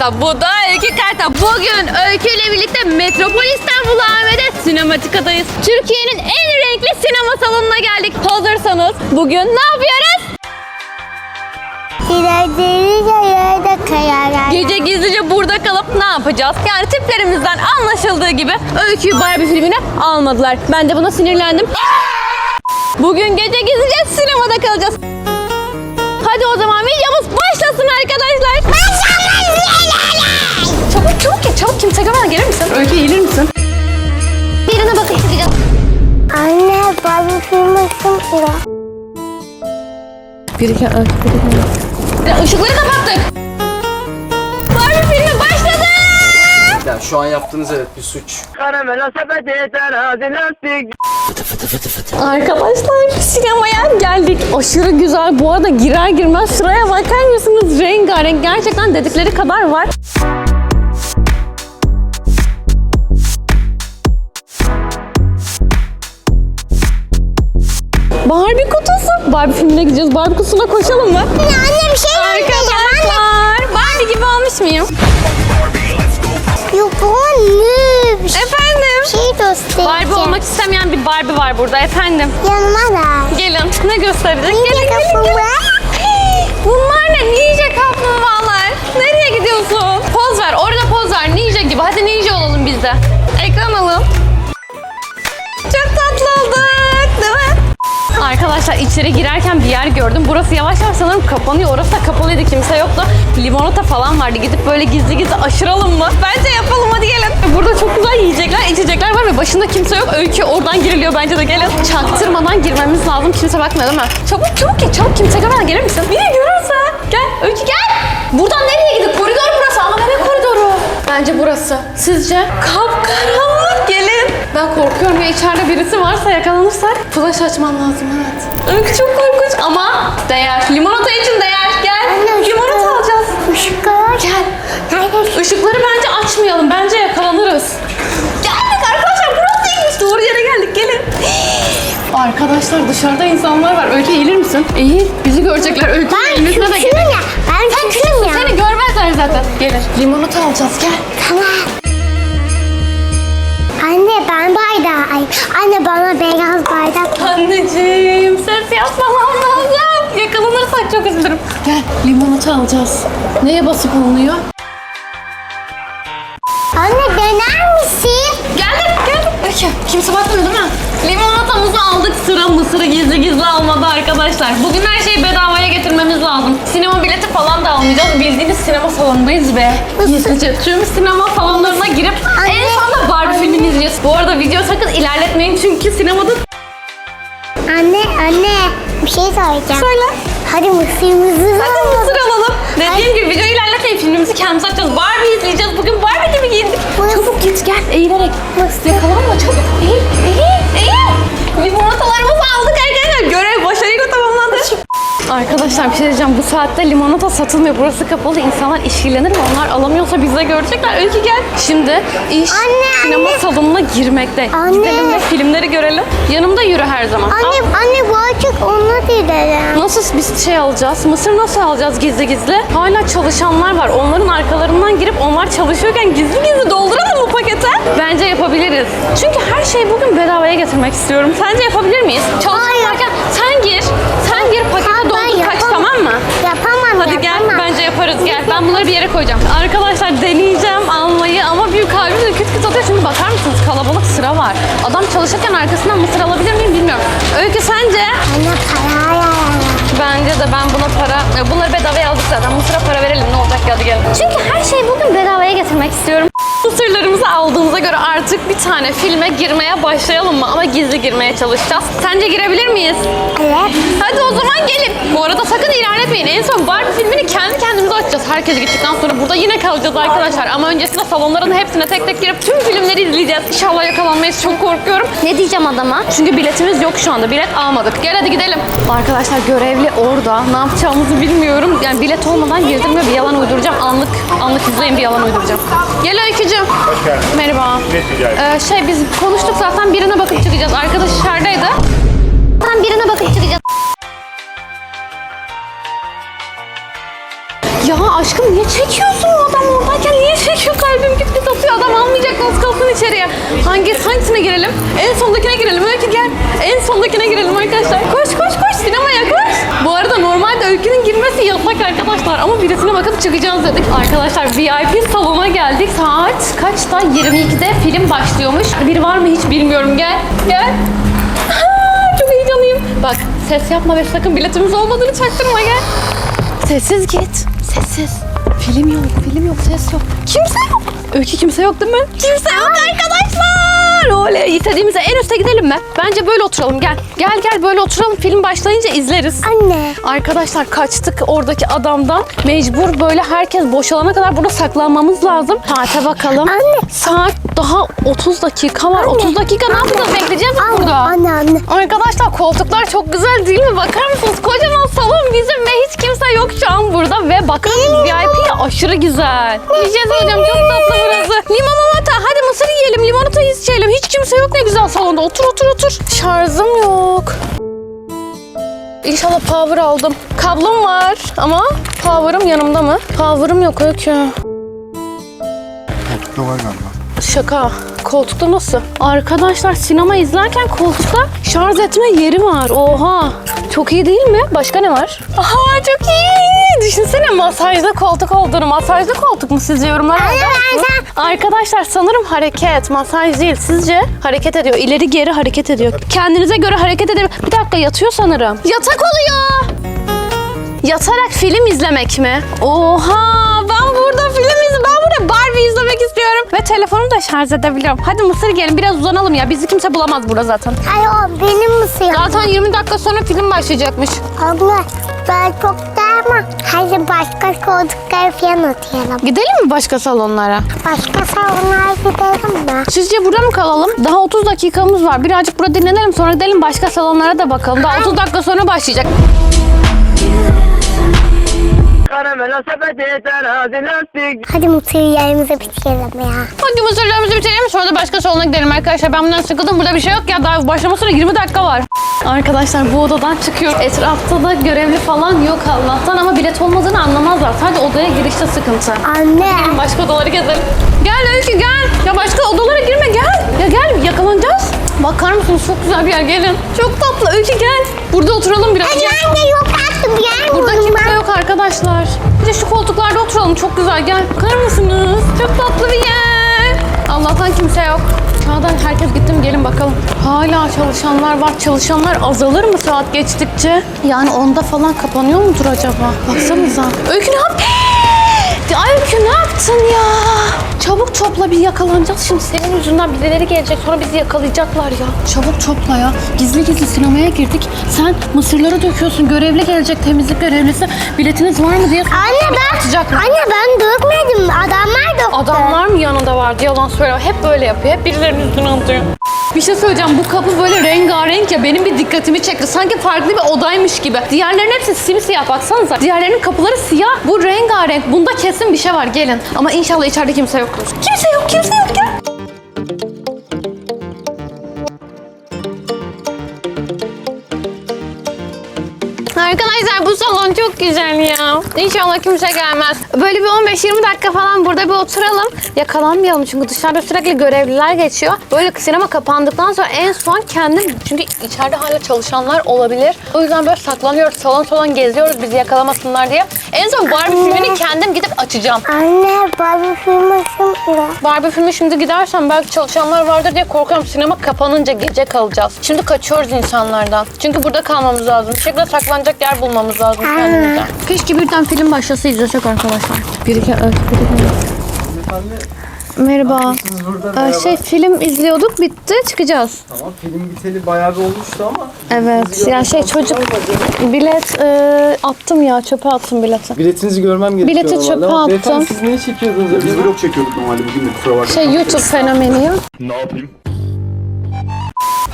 Karta. Bu da Öykü Karta. Bugün Öykü ile birlikte Metropol İstanbul AVM'de sinematikadayız. Türkiye'nin en renkli sinema salonuna geldik. Hazırsanız bugün ne yapıyoruz? Yerde. Gece gizlice burada kalıp ne yapacağız? Yani tiplerimizden anlaşıldığı gibi Öykü'yü Barbie filmine almadılar. Ben de buna sinirlendim. Bugün gece gizlice sinemada kalacağız. Hadi o zaman videomuz başlasın arkadaşlar. Çabuk kimse görmeden gelir misin? Öykü eğilir misin? Birine bakıp çıkacağız. Anne Barbie filmi sıra. Bir iki Öykü bir iki. Işıkları kapattık. Barbie filmi başladı. Yani şu an yaptığınız evet bir suç. Karamela sepeti terazi lastik Arkadaşlar sinemaya geldik. Aşırı güzel. Bu arada girer girmez şuraya bakar mısınız? Rengarenk. Gerçekten dedikleri kadar var. Barbie kutusu. Barbie filmine gideceğiz. Barbie kutusuna koşalım mı? Anne bir şey Arkadaşlar. Barbie gibi olmuş muyum? Yok bu ne? Bir şey, Efendim? şey göstereceğim. Barbie olmak istemeyen bir Barbie var burada efendim. Yanıma da. Gelin. Ne gösterecek? Gelin Ninja gelin gelin. kaplumbağa. Bunlar ne? Ninja kaplumbağalar. Nereye gidiyorsun? Poz ver. Orada poz ver. Ninja gibi. Hadi ninja olalım biz de. Arkadaşlar içeri girerken bir yer gördüm. Burası yavaş yavaş sanırım kapanıyor. Orası da kapalıydı. Kimse yoktu. Limonata falan vardı. Gidip böyle gizli gizli aşıralım mı? Bence yapalım. Hadi gelin. Burada çok güzel yiyecekler, içecekler var ve başında kimse yok. Öykü oradan giriliyor. Bence de gelin. Çaktırmadan girmemiz lazım. Kimse bakmıyor değil mi? Çabuk çabuk git. Çabuk kimse görmeden gelir misin? Biri görürse. Gel. Öykü gel. Buradan nereye gidip? Koridor burası. Ama ne koridoru? Bence burası. Sizce? Kapkaranlık. Ben korkuyorum ya içeride birisi varsa yakalanırsak flash açmam lazım evet. Öykü çok korkunç ama değer. Limonata için değer. Gel. Anne, Limonata ışıklar- alacağız. Işıklar. Gel. Nerede? Işıkları bence açmayalım. Bence yakalanırız. Geldik arkadaşlar. Burasıymış. Doğru yere geldik. Gelin. Arkadaşlar dışarıda insanlar var. Öykü eğilir misin? Eğil. Bizi görecekler. Öykü Ben eğilmesine de gerek. ya. Ben küçüğüm ya. Seni görmezler zaten. Gelir. Limonata alacağız. Gel. Tamam. Beyaz bardak. Anneciğim ses yapmamam lazım. Yakalanırsak çok üzülürüm. Gel limonata alacağız. Neye basıp olunuyor? Anne dener misin? Geldik geldik. Peki kimse bakmıyor değil mi? Limonatamızı aldık sıra mısırı gizli gizli almadı arkadaşlar. Bugün her şeyi bedavaya getirmemiz lazım. Sinema bileti falan da almayacağız. Bildiğiniz sinema salonundayız ve gizlice tüm sinema salonlarına girip en sonunda Barbie filmini izleyeceğiz. Bu arada video sakın ilerletmeyin çünkü sinemada... Anne anne bir şey söyleyeceğim. Söyle. Hadi mısırımızı Hadi mısır alalım. Dediğim gibi videoyu ilerletmeyin. Filmimizi kendimiz açacağız. Barbie izleyeceğiz. Bugün Barbie gibi giyindik. Mısır. Çabuk git gel eğilerek. Mısır. Yakalanma çabuk. Eğil, eğil, eğil. Limonatalarımızı aldık arkadaşlar. Görev başarıyla. Arkadaşlar bir şey diyeceğim. Bu saatte limonata satılmıyor. Burası kapalı. İnsanlar işkillenir mi? Onlar alamıyorsa bize görecekler. Öykü gel. Şimdi iş Anne, sinema anne. salonuna girmekte. Anne. Gidelim ve filmleri görelim. Yanımda yürü her zaman. Al. Anne anne bu açık onu dilerim. Nasıl biz şey alacağız? Mısır nasıl alacağız gizli gizli? Hala çalışanlar var. Onların arkalarından girip onlar çalışıyorken gizli gizli dolduralım mı pakete? Bence yapabiliriz. Çünkü her şeyi bugün bedavaya getirmek istiyorum. Sence yapabilir miyiz? Çalışanlarken sen gir. Sen gir yapamam. mı? Yapamam Hadi gel yapamam. bence yaparız gel. Ben bunları bir yere koyacağım. Arkadaşlar deneyeceğim almayı ama büyük kalbim de küt küt atıyor. Şimdi bakar mısınız kalabalık sıra var. Adam çalışırken arkasından mısır alabilir miyim bilmiyorum. Öykü sence? Anne para. Bence de ben buna para... Ya Bunları bedavaya aldık zaten. Mısır'a para verelim ne olacak ya hadi gelin. Çünkü her şeyi bugün bedavaya getirmek istiyorum. Mısırlarımızı aldığımıza göre artık bir tane filme girmeye başlayalım mı? Ama gizli girmeye çalışacağız. Sence girebilir miyiz? Evet. Hadi o zaman gelin. Bu arada sakın ilerletmeyin. En son Barbie filmini kendi kendimize açacağız. Herkes gittikten sonra burada yine kalacağız arkadaşlar. Ama öncesinde salonların hepsine tek tek girip tüm filmleri izleyeceğiz. İnşallah yakalanmayız. Çok korkuyorum. Ne diyeceğim adama? Çünkü biletimiz yok şu anda. Bilet almadık. Gel hadi gidelim. Arkadaşlar görevli orada. Ne yapacağımızı bilmiyorum. Yani bilet olmadan girdim ve bir yalan uyduracağım. Anlık anlık izleyin bir yalan uyduracağım. Gel Öykücüğüm. Merhaba. Ee, şey biz konuştuk zaten birine bakıp çıkacağız. Arkadaş içerideydi. Zaten birine bakıp çıkacağız. Ya aşkım niye çekiyorsun adam oradayken niye çekiyor kalbim küt küt atıyor adam almayacak az kalsın içeriye. Hangi hangisine girelim? En sondakine girelim Öykü gel. En sondakine girelim arkadaşlar. Koş koş koş Öykü'nün girmesi yasak arkadaşlar ama birisine bakıp çıkacağız dedik. Arkadaşlar VIP salona geldik. Saat kaçta? 22'de film başlıyormuş. Biri var mı hiç bilmiyorum gel. Gel. Aa, Çok heyecanlıyım. Bak ses yapma ve sakın biletimiz olmadığını çaktırma gel. Sessiz git. Sessiz. Film yok, film yok, ses yok. Kimse yok. Öykü kimse yok değil mi? Kimse yok arkadaşlar. Oley. İstediğimize en üste gidelim mi? Bence böyle oturalım gel. Gel gel böyle oturalım. Film başlayınca izleriz. Anne. Arkadaşlar kaçtık oradaki adamdan. Mecbur böyle herkes boşalana kadar burada saklanmamız lazım. Saate bakalım. Anne. Saat daha 30 dakika var. 30 dakika ne yapacağız? Bekleyeceğiz mi burada? Anne anne. Arkadaşlar koltuklar çok güzel değil mi? Bakar mısınız? Kocaman salon bizim ve hiç kimse yok şu an burada ve bakın VIP aşırı güzel. Şey söyleyeceğim çok tatlı güzel salonda. Otur otur otur. Şarjım yok. İnşallah power aldım. Kablom var ama power'ım yanımda mı? Power'ım yok Öykü. Koltukta var galiba. Şaka. Koltukta nasıl? Arkadaşlar sinema izlerken koltukta şarj etme yeri var. Oha. Çok iyi değil mi? Başka ne var? Aha çok iyi. Düşünsene masajlı koltuk olduğunu. Masajlı koltuk mu sizce mısınız? Arkadaşlar sanırım hareket. Masaj değil. Sizce? Hareket ediyor. İleri geri hareket ediyor. Kendinize göre hareket edebilir. Bir dakika yatıyor sanırım. Yatak oluyor. Yatarak film izlemek mi? Oha ben burada film izlemek istiyorum. Ve telefonumu da şarj edebiliyorum. Hadi Mısır gelin biraz uzanalım ya. Bizi kimse bulamaz burada zaten. Hayır o benim mısırım. Zaten 20 dakika sonra film başlayacakmış. Abla ben çok ama hadi başka koltuklara falan oturalım. Gidelim mi başka salonlara? Başka salonlara gidelim mi? Sizce burada mı kalalım? Daha 30 dakikamız var. Birazcık burada dinlenelim sonra gidelim başka salonlara da bakalım. Daha 30 dakika sonra başlayacak. Karamela sepeti terazi lastik Hadi mutlu yerimizi bitirelim ya. Hadi mısırlarımızı bitirelim sonra da başka salona gidelim arkadaşlar. Ben bundan sıkıldım. Burada bir şey yok ya. Daha başlamasına 20 dakika var. Arkadaşlar bu odadan çıkıyor. Etrafta da görevli falan yok Allah'tan ama bilet olmadığını anlamazlar. Sadece odaya girişte sıkıntı. Anne. Başka odaları gezelim. Gel Öykü gel. Ya başka odalara girme gel. Ya gel yakalanacağız. Bakar mısınız çok güzel bir yer gelin. Çok tatlı Öykü gel. Burada oturalım biraz. Hadi anne yok Burada kimse yok arkadaşlar. Bir de şu koltuklarda oturalım çok güzel gel. Bakar mısınız? Çok tatlı bir yer. Allah'tan kimse yok. Çağdan herkes gitti mi gelin bakalım. Hala çalışanlar var. Çalışanlar azalır mı saat geçtikçe? Yani onda falan kapanıyor mudur acaba? Baksanıza. Öykü ne yap? Ay Öykü ne yaptın ya? Çabuk topla bir yakalanacağız şimdi. Senin yüzünden birileri gelecek sonra bizi yakalayacaklar ya. Çabuk topla ya. Gizli gizli sinemaya girdik. Sen mısırları döküyorsun. Görevli gelecek temizlik görevlisi. Biletiniz var mı diye Anne ben, anne ben dökmedim. Adamlar döktü. Adamlar mı yanında vardı yalan söyleme. Hep böyle yapıyor. Hep birilerinin üstüne atıyor. Bir şey söyleyeceğim. Bu kapı böyle rengarenk ya benim bir dikkatimi çekti. Sanki farklı bir odaymış gibi. Diğerlerinin hepsi simsiyah baksanıza. Diğerlerinin kapıları siyah. Bu rengarenk. Bunda kesin bir şey var. Gelin. Ama inşallah içeride kimse yoktur. Kimse yok. Kimse yok. Gel. Çok güzel ya. İnşallah kimse gelmez. Böyle bir 15-20 dakika falan burada bir oturalım. Yakalanmayalım çünkü dışarıda sürekli görevliler geçiyor. Böyle sinema kapandıktan sonra en son kendim... Çünkü içeride hala çalışanlar olabilir. O yüzden böyle saklanıyoruz. Salon salon geziyoruz bizi yakalamasınlar diye. En son Barbie filmini kendim gidip açacağım. Anne Barbie filmi şimdi. Barbie filmi şimdi gidersem belki çalışanlar vardır diye korkuyorum. Sinema kapanınca gece kalacağız. Şimdi kaçıyoruz insanlardan. Çünkü burada kalmamız lazım. Bir şekilde saklanacak yer bulmamız lazım kendimize. Keşke birden film başlasa izlesek arkadaşlar. Bir iki evet, bir iki. Merhaba. Ee, şey film izliyorduk bitti çıkacağız. Tamam film biteli bayağı bir olmuştu ama. Evet ya şey çocuk bilet e, attım ya çöpe attım bileti. Biletinizi görmem gerekiyor Bileti normalde çöpe ama attım. Beyefendi siz ne çekiyordunuz Biz acaba? vlog çekiyorduk normalde bugün de kusura bakma. Şey YouTube fenomeniyim.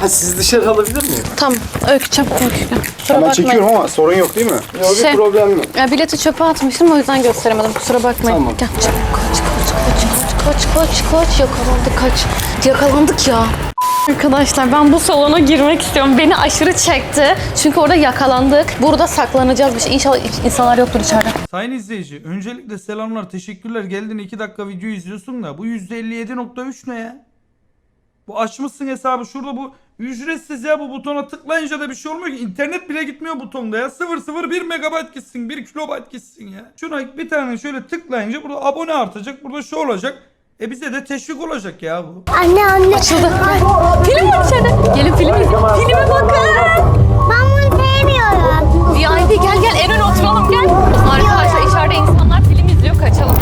Ha siz dışarı alabilir miyim? Tamam öykü çabuk öykü. Kusura Ben bakmayın. çekiyorum ama sorun yok değil mi? Yok Şey- bir problem yok. Ya bileti çöpe atmıştım o yüzden gösteremedim. Kusura bakmayın. Tamam. Gel çabuk kaç kaç kaç kaç kaç kaç kaç yakalandık kaç. Yakalandık ya. Arkadaşlar ben bu salona girmek istiyorum. Beni aşırı çekti. Çünkü orada yakalandık. Burada saklanacağız bir şey. İnşallah insanlar yoktur içeride. Sayın izleyici, öncelikle selamlar, teşekkürler. Geldin 2 dakika video izliyorsun da bu %57.3 ne ya? Bu açmışsın hesabı şurada bu ücretsiz ya bu butona tıklayınca da bir şey olmuyor ki. İnternet bile gitmiyor butonda ya. 001 megabayt gitsin, 1 kilobayt gitsin ya. Şuna bir tane şöyle tıklayınca burada abone artacak, burada şu olacak. E bize de teşvik olacak ya bu. Anne anne. Açıldı. Film var içeride. Gelin film izleyelim. Filme bakın. Ben bunu sevmiyorum. VIP gel gel en öne oturalım gel. Arkadaşlar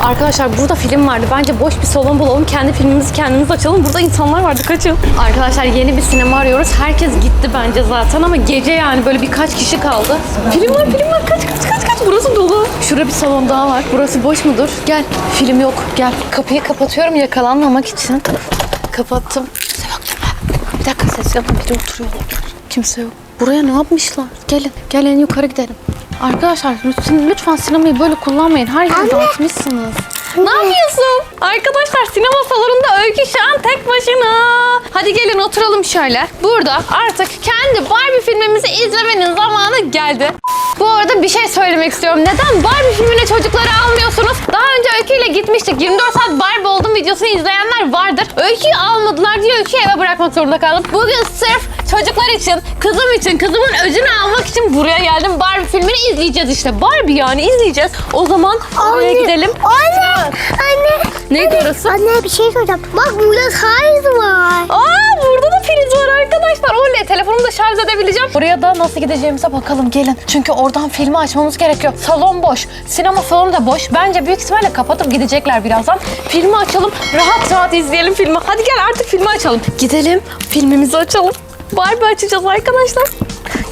Arkadaşlar burada film vardı. Bence boş bir salon bulalım. Kendi filmimizi kendimiz açalım. Burada insanlar vardı kaçın. Arkadaşlar yeni bir sinema arıyoruz. Herkes gitti bence zaten ama gece yani böyle birkaç kişi kaldı. Film var film var kaç kaç kaç kaç. Burası dolu. Şurada bir salon daha var. Burası boş mudur? Gel. Film yok gel. Kapıyı kapatıyorum yakalanmamak için. Kapattım. Kimse yok değil mi? Bir dakika ses yapma. Biri oturuyor. Kimse yok. Buraya ne yapmışlar? Gelin. Gelin yukarı gidelim. Arkadaşlar lütfen, lütfen sinemayı böyle kullanmayın. Her yeri dağıtmışsınız. Ne yapıyorsun? Arkadaşlar sinema salonunda Öykü şu an tek başına. Hadi gelin oturalım şöyle. Burada artık kendi Barbie filmimizi izlemenin zamanı geldi. Bu arada bir şey söylemek istiyorum. Neden Barbie filmine çocukları almıyorsunuz? Daha önce Öykü ile gitmiştik. 24 saat Barbie oldum videosunu izleyenler vardır. Öyküyü almadılar diye Öyküyü eve bırakmak zorunda kaldım. Bugün sırf çocuklar için, kızım için, kızımın öcünü almak için buraya geldim. Barbie filmini izleyeceğiz işte. Barbie yani izleyeceğiz. O zaman oraya gidelim. Anne. Anne. Neydi orası? Anne bir şey soracağım. Bak burada size var. Aa burada da priz var arkadaşlar. Oley telefonumu da şarj edebileceğim. Buraya da nasıl gideceğimize bakalım gelin. Çünkü oradan filmi açmamız gerekiyor. Salon boş. Sinema salonu da boş. Bence büyük ihtimalle kapatıp gidecekler birazdan. Filmi açalım. Rahat rahat izleyelim filmi. Hadi gel artık filmi açalım. Gidelim filmimizi açalım. Barbie açacağız arkadaşlar.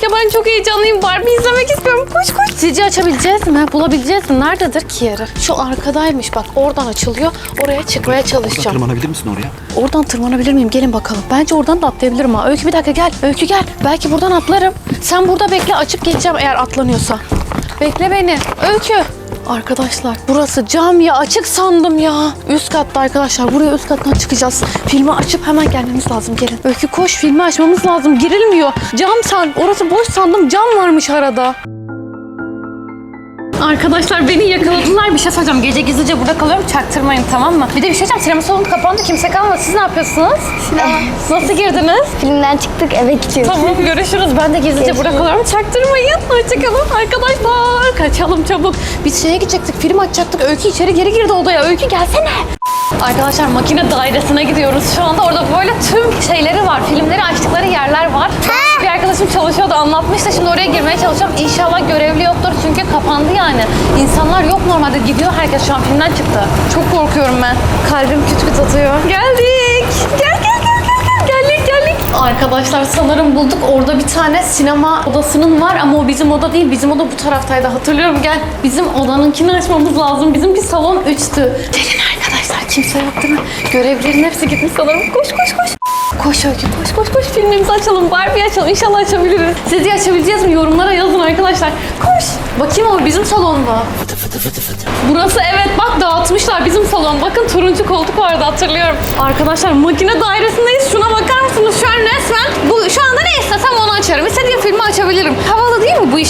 Ya ben çok heyecanlıyım. Barbie izlemek istiyorum. Koş koş. Sizce açabileceğiz mi? Bulabileceğiz mi? Nerededir ki yeri? Şu arkadaymış bak. Oradan açılıyor. Oraya çıkmaya çalışacağım. Tırmanabilir misin oraya? Oradan tırmanabilir miyim? Gelin bakalım. Bence oradan da atlayabilirim ha. Öykü bir dakika gel. Öykü gel. Belki buradan atlarım. Sen burada bekle. Açıp geçeceğim eğer atlanıyorsa. Bekle beni. Öykü. Arkadaşlar burası cam ya açık sandım ya. Üst katta arkadaşlar buraya üst kattan çıkacağız. Filmi açıp hemen gelmemiz lazım gelin. Öykü koş filmi açmamız lazım girilmiyor. Cam san orası boş sandım cam varmış arada. Arkadaşlar beni yakaladılar. Bir şey söyleyeceğim. Gece gizlice burada kalıyorum. Çaktırmayın tamam mı? Bir de bir şey söyleyeceğim. Salonu kapandı. Kimse kalmadı. Siz ne yapıyorsunuz? Sinema. Nasıl girdiniz? Filmden çıktık eve gidiyoruz. Tamam görüşürüz. Ben de gizlice burada kalıyorum. Çaktırmayın. Hoşçakalın arkadaşlar. Kaçalım çabuk. Biz şeye gidecektik. Film açacaktık. Öykü içeri geri girdi odaya. Öykü gelsene. Arkadaşlar makine dairesine gidiyoruz. Şu anda orada böyle tüm şeyleri var. Filmleri açtıkları yerler var. Bir arkadaşım çalışıyordu anlatmıştı. Şimdi oraya girmeye çalışacağım. İnşallah görevli yoktur. Çünkü kapandı yani. İnsanlar yok normalde. Gidiyor herkes şu an filmden çıktı. Çok korkuyorum ben. Kalbim küt küt atıyor. Geldik. Gel gel gel gel gel. Geldik geldik. Arkadaşlar sanırım bulduk. Orada bir tane sinema odasının var ama o bizim oda değil. Bizim oda bu taraftaydı. Hatırlıyorum gel. Bizim odanınkini açmamız lazım. Bizimki salon 3'tü. Gelin arkadaşlar kimse yok değil mi? Görevlilerin hepsi gitmiş sanırım. Koş koş koş. Koş Öykü koş koş koş filmimizi açalım. Barbie açalım. İnşallah açabiliriz. Sizce açabileceğiz mi? Yorumlara yazın arkadaşlar. Koş. Bakayım ama bizim salonda. Burası evet bak dağıtmışlar bizim salon. Bakın turuncu koltuk vardı hatırlıyorum. Arkadaşlar makine dairesindeyiz. Şuna bakar mısınız? Şu an resmen bu şu anda ne istesem onu açarım. İstediğim filmi açabilirim. Havalı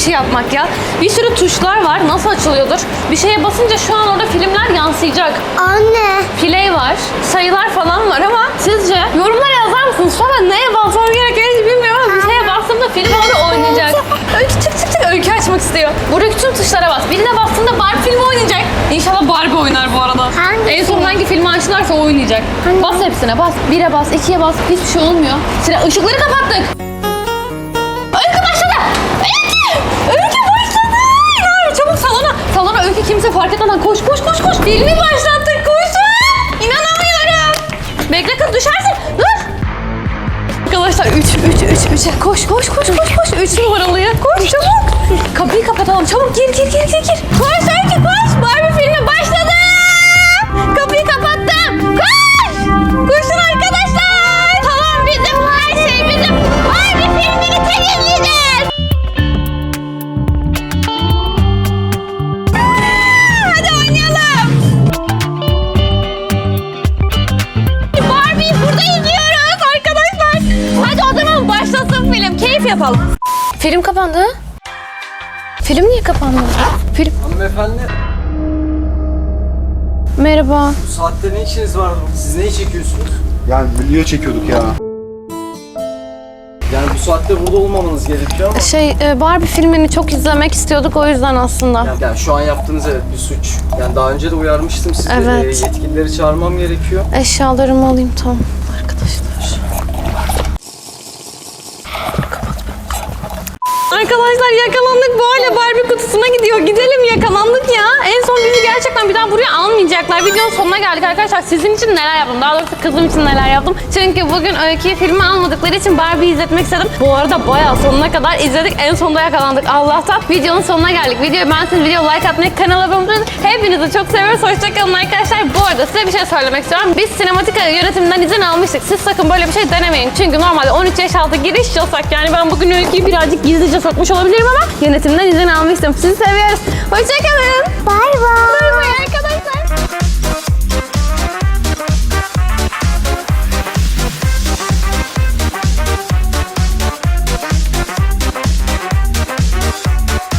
işi yapmak ya? Bir sürü tuşlar var. Nasıl açılıyordur? Bir şeye basınca şu an orada filmler yansıyacak. Anne. Play var, sayılar falan var ama sizce yorumlara yazar mısınız? An neye basmam gerektiğini bilmiyorum bir şeye bastığımda film orada oynayacak. Öykü çık çık çık öykü açmak istiyor. Buradaki tüm tuşlara bas. Birine bastığında Barbie filmi oynayacak. İnşallah Barbie oynar bu arada. Hangisi? En son hangi filmi açtılarsa oynayacak. Bas hepsine bas. Bire bas, ikiye bas. Hiçbir şey olmuyor. Sıra ışıkları kapattık. Filmi başlattık. Koşun. İnanamıyorum. Bekle kız düşersin. Dur. Arkadaşlar 3 3 3 3 koş koş koş koş koş 3 numaralıya koş çabuk. Kapıyı kapatalım çabuk gir gir gir gir koş yapalım. Film kapandı. Film niye kapandı? Film... Hanımefendi Merhaba. bu saatte ne işiniz var? Siz neyi çekiyorsunuz? Yani video çekiyorduk ya. Yani bu saatte burada olmamanız gerekiyor ama Şey e, Barbie filmini çok izlemek istiyorduk o yüzden aslında. yani, yani şu an yaptığınız evet bir suç. Yani daha önce de uyarmıştım sizi. Evet. Ee, yetkilileri çağırmam gerekiyor. Eşyalarımı alayım tamam arkadaşlar. Arkadaşlar yakalandık bu hala Barbie kutusuna gidiyor. Gidelim yakalandık ya. En son bizi gerçekten bir daha buraya almayacaklar. Videonun sonuna geldik arkadaşlar. Sizin için neler yaptım? Daha doğrusu kızım için neler yaptım? Çünkü bugün öyküyü filmi almadıkları için Barbie izletmek istedim. Bu arada bayağı sonuna kadar izledik. En sonunda yakalandık Allah'tan. Videonun sonuna geldik. Videoyu beğendiyseniz video like atmayı, kanala abone olmayı Hepinizi çok seviyoruz. Hoşçakalın arkadaşlar. Bu arada size bir şey söylemek istiyorum. Biz sinematika yönetiminden izin almıştık. Siz sakın böyle bir şey denemeyin. Çünkü normalde 13 yaş altı giriş yasak. Yani ben bugün öyküyü birazcık gizlice yapmış olabilirim ama yönetimden izin almıştım. Sizi seviyoruz. Hoşçakalın. Bay bay. Bay bay arkadaşlar.